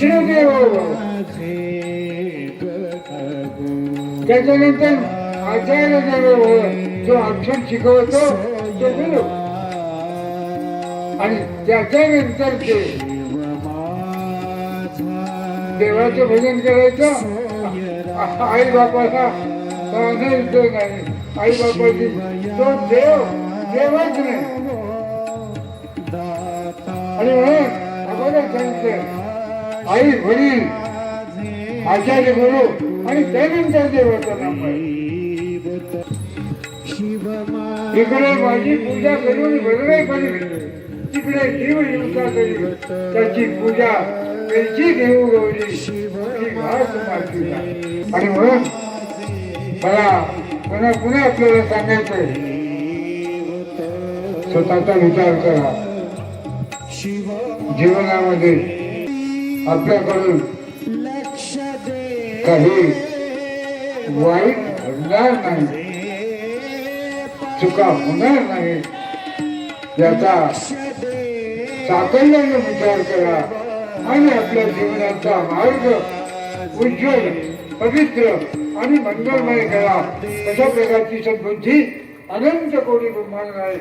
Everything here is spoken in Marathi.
कृष्णदेव त्याच्यानंतर आचार्य देव जो अक्षर शिकवतो तो गुरु आणि त्याच्यानंतर ते देवाचं भजन करायचं आई बापाला सांगायचं नाही आई बापाची तो देव देवच नाही. आणि म्हणून अगोदर सांगितलं आई वडील आचार्य गुरु आणि त्यानंतर देवाचं नाम इकडे माझी पूजा करून वेगळे करी तिकडे जीव हिंसा करी त्याची पूजा त्याची देऊ गौरी आणि म्हणून मला पुन्हा पुन्हा आपल्याला सांगायचंय. स्वतःचा विचार करा. जीवनामध्ये आपल्याकडून काही वाईट घडणार नाही चुका होणार नाही याचा साकल्याने विचार करा आणि आपल्या जीवनाचा मार्ग उज्ज्वल पवित्र आणि मंगलमय करा. अशा प्रकारची सद्बुद्धी अनंत कोटी ब्रह्मांड आहे